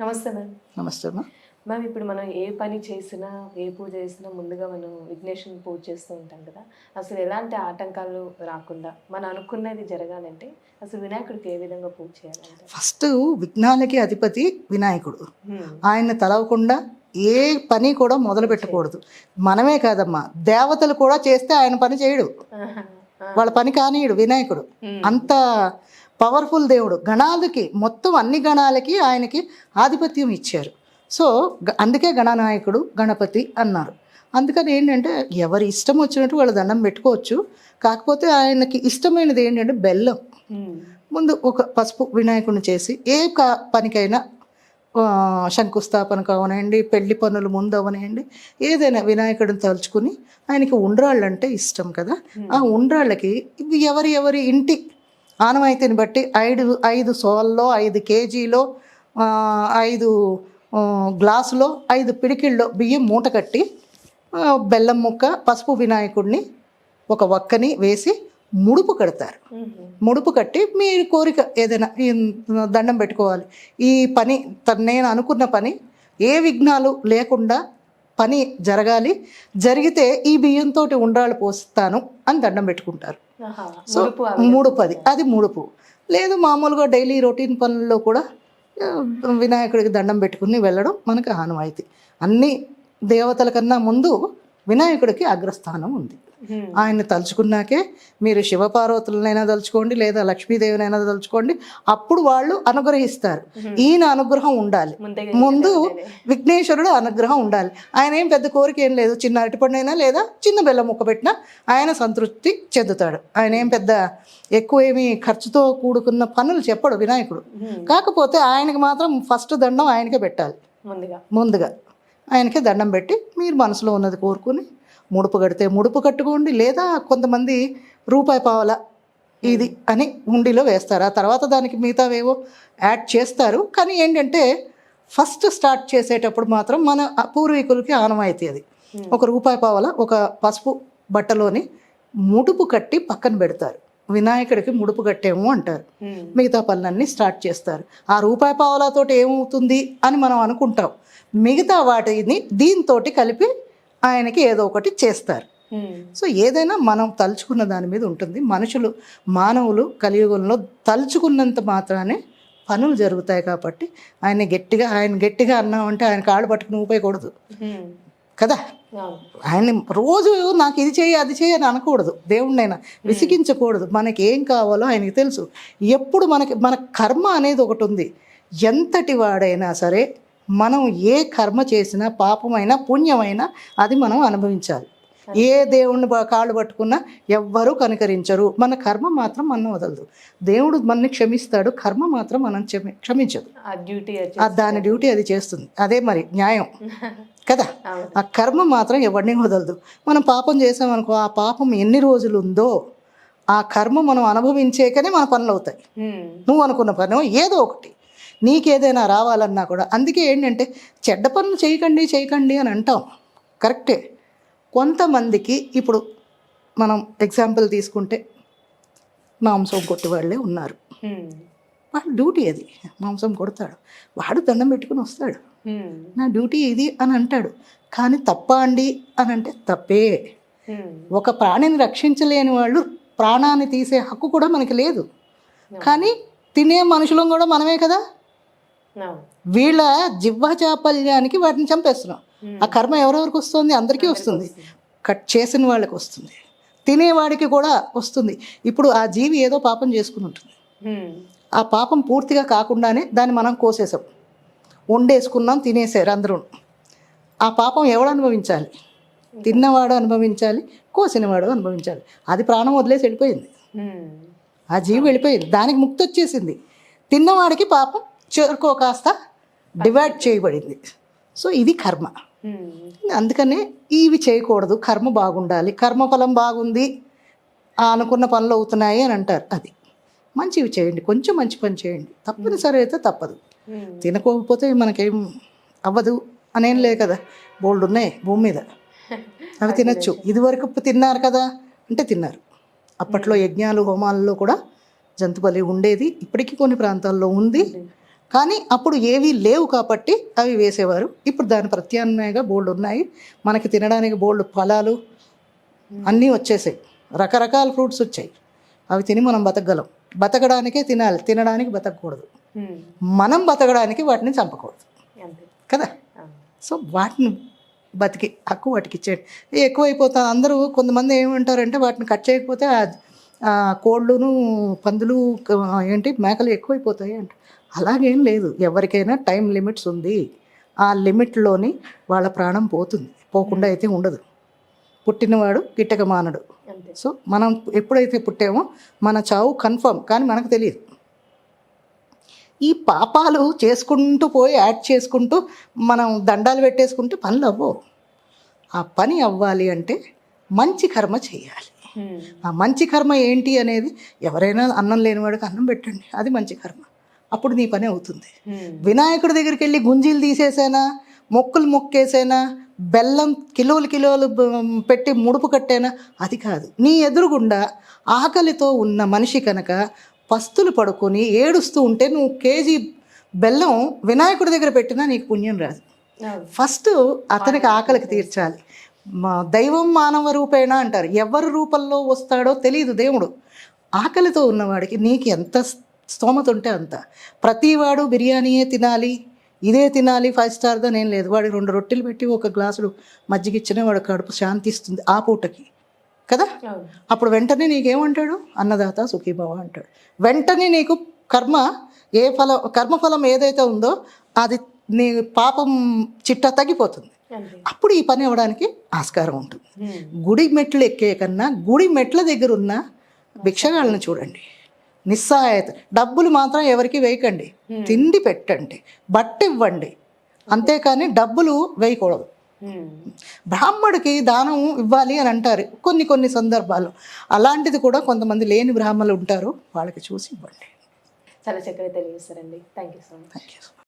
నమస్తే మ్యామ్. నమస్తే అమ్మా. మ్యామ్ ఇప్పుడు మనం ఏ పని చేసినా ఏ పూజ చేసినా ముందుగా మనం విఘ్నేశ్వరుని పూజ చేస్తూ ఉంటాం కదా. అసలు ఎలాంటి ఆటంకాలు రాకుండా మనం అనుకున్నది జరగాలంటే అసలు వినాయకుడికి ఏ విధంగా పూజ చేయాలంటే? ఫస్ట్ విఘ్నాలకి అధిపతి వినాయకుడు. ఆయన తలవకుండా ఏ పని కూడా మొదలు పెట్టకూడదు. మనమే కాదమ్మా దేవతలు కూడా చేస్తే ఆయన పని చేయడు. వాళ్ళ పని కానీయుడు వినాయకుడు. అంత పవర్ఫుల్ దేవుడు. గణాలకి మొత్తం అన్ని గణాలకి ఆయనకి ఆధిపత్యం ఇచ్చారు. సో అందుకే గణనాయకుడు గణపతి అన్నారు. అందుకని ఏంటంటే ఎవరి ఇష్టం వచ్చినట్టు వాళ్ళు దండం పెట్టుకోవచ్చు. కాకపోతే ఆయనకి ఇష్టమైనది ఏంటంటే బెల్లం. ముందు ఒక పసుపు వినాయకుడిని చేసి ఏ క- పనికైనా శంకుస్థాపన కావనండి పెళ్ళి పనులు ముందు అవనండి ఏదైనా వినాయకుడిని తలుచుకుని ఆయనకి ఉండ్రాళ్ళు అంటే ఇష్టం కదా. ఆ ఉండ్రాళ్ళకి ఎవరి ఎవరి ఇంటి ఆనవాయితీని బట్టి ఐదు ఐదు సోల్లో ఐదు కేజీలో ఐదు గ్లాసులో ఐదు పిడికిళ్ళలో బియ్యం మూట కట్టి బెల్లం ముక్క పసుపు వినాయకుడిని ఒక వక్కని వేసి ముడుపు కడతారు. ముడుపు కట్టి మీరు కోరిక ఏదైనా దండం పెట్టుకోవాలి ఈ పని నేను అనుకున్న పని ఏ విఘ్నాలు లేకుండా పని జరగాలి జరిగితే ఈ బియ్యంతో ఉండ్రాళ్ళు పోస్తాను అని దండం పెట్టుకుంటారు. సో అవి. ముడుపు అది ముడుపు లేదు మామూలుగా డైలీ రొటీన్ పనుల్లో కూడా వినాయకుడికి దండం పెట్టుకుని వెళ్ళడం మనకు ఆనవాయితీ. అన్ని దేవతల కన్నా ముందు వినాయకుడికి అగ్రస్థానం ఉంది. ఆయన తలుచుకున్నాకే మీరు శివపార్వతులనైనా తలుచుకోండి లేదా లక్ష్మీదేవినైనా తలుచుకోండి అప్పుడు వాళ్ళు అనుగ్రహిస్తారు. ఈయన అనుగ్రహం ఉండాలి. ముందే. విఘ్నేశ్వరుడు అనుగ్రహం ఉండాలి. ఆయన ఏం పెద్ద కోరిక ఏం లేదు. చిన్న అరటిపండైనా లేదా చిన్న బెల్లం ముక్క పెట్టినా ఆయన సంతృప్తి చెందుతాడు. ఆయన ఏం పెద్ద ఎక్కువ ఏమి ఖర్చుతో కూడుకున్న పనులు చెప్పడు వినాయకుడు. కాకపోతే ఆయనకి మాత్రం ఫస్ట్ దండం ఆయనకే పెట్టాలి. ముందుగా. ముందుగా. ఆయనకే దండం పెట్టి మీరు మనసులో ఉన్నది కోరుకుని ముడుపు కడితే ముడుపు కట్టుకోండి లేదా కొంతమంది రూపాయి పావల ఇది అని హుండీలో వేస్తారు. ఆ తర్వాత దానికి మిగతావేవో యాడ్ చేస్తారు. కానీ ఏంటంటే ఫస్ట్ స్టార్ట్ చేసేటప్పుడు మాత్రం మన పూర్వీకులకి ఆనవాయితీ అది. ఒక రూపాయి పావల ఒక పసుపు బట్టలోని ముడుపు కట్టి పక్కన పెడతారు. వినాయకుడికి ముడుపు కట్టేము అంటారు. మిగతా పనులన్నీ స్టార్ట్ చేస్తారు. ఆ రూపాయి పావులతో ఏమవుతుంది అని మనం అనుకుంటాం. మిగతా వాటిని దీంతో కలిపి ఆయనకి ఏదో ఒకటి చేస్తారు. సో ఏదైనా మనం తలుచుకున్న దాని మీద ఉంటుంది. మనుషులు మానవులు కలియుగంలో తలుచుకున్నంత మాత్రానే పనులు జరుగుతాయి కాబట్టి ఆయన గట్టిగా ఆయన గట్టిగా అన్నామంటే ఆయన కాళ్ళు పట్టుకుని ఊపేయకూడదు. కదా. ఆయన రోజు నాకు ఇది చేయి అది చేయి అని అనకూడదు. దేవుణ్ణైనా విసిగించకూడదు. మనకి ఏం కావాలో ఆయనకి తెలుసు. ఎప్పుడు మనకి మన కర్మ అనేది ఒకటి ఉంది. ఎంతటి వాడైనా సరే మనం ఏ కర్మ చేసినా పాపమైనా పుణ్యమైనా అది మనం అనుభవించాలి. ఏ దేవుణ్ణి కాళ్ళు పట్టుకున్నా ఎవ్వరూ కనికరించరు. మన కర్మ మాత్రం మనం వదలదు. దేవుడు మనని క్షమిస్తాడు. కర్మ మాత్రం మనం క్షమి క్షమించదు. డ్యూటీ దాని డ్యూటీ అది చేస్తుంది. అదే మరి న్యాయం. కదా? ఆ కర్మ మాత్రం ఎవరిని వదలదు. మనం పాపం చేసామనుకో ఆ పాపం ఎన్ని రోజులు ఉందో ఆ కర్మ మనం అనుభవించేకనే మన పనులు అవుతాయి. నువ్వు అనుకున్న పని ఏదో ఒకటి. నీకేదైనా రావాలన్నా కూడా అందుకే ఏంటంటే చెడ్డ పనులు చేయకండి చేయకండి అని అంటాం. కరెక్టే. కొంతమందికి ఇప్పుడు మనం ఎగ్జాంపుల్ తీసుకుంటే మాంసం కొట్టేవాళ్ళే ఉన్నారు. వాడు డ్యూటీ అది మాంసం కొడతాడు వాడు దండం పెట్టుకుని వస్తాడు. నా డ్యూటీ ఇది అని అంటాడు కానీ తప్ప అండి అని అంటే తప్పే. ఒక ప్రాణిని రక్షించలేని వాళ్ళు ప్రాణాన్ని తీసే హక్కు కూడా మనకి లేదు కానీ తినే మనుషులం కూడా మనమే కదా. వీళ్ళ జివ్వ చాపల్యానికి వాటిని చంపేస్తున్నాం. ఆ కర్మ ఎవరెవరికి వస్తుంది? అందరికీ వస్తుంది. కట్ చేసిన వాళ్ళకి వస్తుంది. తినేవాడికి కూడా వస్తుంది. ఇప్పుడు ఆ జీవి ఏదో పాపం చేసుకుని ఉంటుంది. ఆ పాపం పూర్తిగా కాకుండానే దాన్ని మనం కోసేసాం వండేసుకున్నాం తినేసారు అందరూ. ఆ పాపం ఎవడు అనుభవించాలి? తిన్నవాడు అనుభవించాలి కోసినవాడు అనుభవించాలి. అది ప్రాణం వదిలేసి వెళ్ళిపోయింది. ఆ జీవి వెళ్ళిపోయింది. దానికి ముక్తి వచ్చేసింది. తిన్నవాడికి పాపం చేరుకో కాస్త డివైడ్ చేయబడింది. సో ఇది కర్మ. అందుకనే ఇవి చేయకూడదు. కర్మ బాగుండాలి. కర్మఫలం బాగుంది. అనుకున్న పనులు అవుతున్నాయి అని అంటారు. అది. మంచివి చేయండి. కొంచెం మంచి పని చేయండి. తప్పనిసరి అయితే తప్పదు. తినకపోతే మనకేం అవ్వదు అనేం లే కదా. బోల్డ్ ఉన్నాయి భూమి మీద. అవి తినచ్చు. ఇదివరకు తిన్నారు కదా అంటే తిన్నారు. అప్పట్లో యజ్ఞాలు హోమాలలో కూడా జంతు బలి ఉండేది. ఇప్పటికీ కొన్ని ప్రాంతాల్లో ఉంది. కానీ అప్పుడు ఏవీ లేవు కాబట్టి అవి వేసేవారు. ఇప్పుడు దాని ప్రత్యామ్నాయంగా బోల్డ్ ఉన్నాయి. మనకి తినడానికి బోల్డ్ ఫలాలు అన్నీ వచ్చేసాయి. రకరకాల ఫ్రూట్స్ వచ్చాయి. అవి తిని మనం బతకగలం. బతకడానికే తినాలి. తినడానికి బతకూడదు ఉమ్, మనం బతకడానికి వాటిని చంపకూడదు. కదా? సో వాటిని బతికి హక్కు వాటికి ఇచ్చేయండి. ఎక్కువైపోతుంది అందరూ కొంతమంది ఏమంటారంటే వాటిని కట్ చేయకపోతే కోళ్ళును పందులు ఏంటి మేకలు ఎక్కువైపోతాయి అంట అలాగేం లేదు. ఎవరికైనా టైం లిమిట్స్ ఉంది. ఆ లిమిట్లోని వాళ్ళ ప్రాణం పోతుంది. పోకుండా అయితే ఉండదు. పుట్టినవాడు గిట్టక మానడు సో మనం ఎప్పుడైతే పుట్టామో మన చావు కన్ఫర్మ్ కానీ మనకు తెలియదు. ఈ పాపాలు చేసుకుంటూ పోయి యాడ్ చేసుకుంటూ మనం దండాలు పెట్టేసుకుంటే పనులు అవ్వవు. ఆ పని అవ్వాలి అంటే మంచి కర్మ చేయాలి. ఆ మంచి కర్మ ఏంటి అనేది ఎవరైనా అన్నం లేనివాడికి అన్నం పెట్టండి. అది మంచి కర్మ. అప్పుడు నీ పని అవుతుంది. వినాయకుడి దగ్గరికి వెళ్ళి గుంజీలు తీసేసేనా మొక్కులు మొక్కేసేనా బెల్లం కిలోలు కిలోలు పెట్టి ముడుపు కట్టేనా? అది కాదు. నీ ఎదురుగుండా ఆకలితో ఉన్న మనిషి కనుక పస్తులు పడుకొని ఏడుస్తూ ఉంటే నువ్వు కేజీ బెల్లం వినాయకుడి దగ్గర పెట్టినా నీకు పుణ్యం రాదు. ఫస్ట్ అతనికి ఆకలికి తీర్చాలి. మా దైవం మానవ రూపేణ అంటారు. ఎవరి రూపంలో వస్తాడో తెలియదు దేవుడు. ఆకలితో ఉన్నవాడికి నీకు ఎంత స్తోమత ఉంటే అంత. ప్రతివాడు బిర్యానీయే తినాలి ఇదే తినాలి ఫైవ్ స్టార్గా నేను లేదు. వాడికి రెండు రొట్టెలు పెట్టి ఒక గ్లాసుడు మజ్జిగ ఇచ్చినా వాడు కడుపు శాంతిస్తుంది ఆ పూటకి. కదా? అప్పుడు వెంటనే నీకేమంటాడు? అన్నదాత సుఖీభవ అంటాడు. వెంటనే నీకు కర్మ ఏ ఫలం కర్మఫలం ఏదైతే ఉందో అది నీ పాపం చిట్ట తగ్గిపోతుంది. అప్పుడు ఈ పని అవ్వడానికి ఆస్కారం ఉంటుంది. గుడి మెట్లు ఎక్కే కన్నా గుడి మెట్ల దగ్గర ఉన్న భిక్షగాళ్ళని చూడండి. నిస్సహాయత డబ్బులు మాత్రం ఎవరికి వేయకండి. తిండి పెట్టండి. బట్ట ఇవ్వండి. అంతేకాని డబ్బులు వేయకూడదు. బ్రాహ్మడికి దానం ఇవ్వాలి అని అంటారు. కొన్ని కొన్ని సందర్భాల్లో. అలాంటిది కూడా కొంతమంది లేని బ్రాహ్మణులు ఉంటారు. వాళ్ళకి చూసి ఇవ్వండి. చాలా చక్కగా తెలియజేస్తారండి thank you so much thank you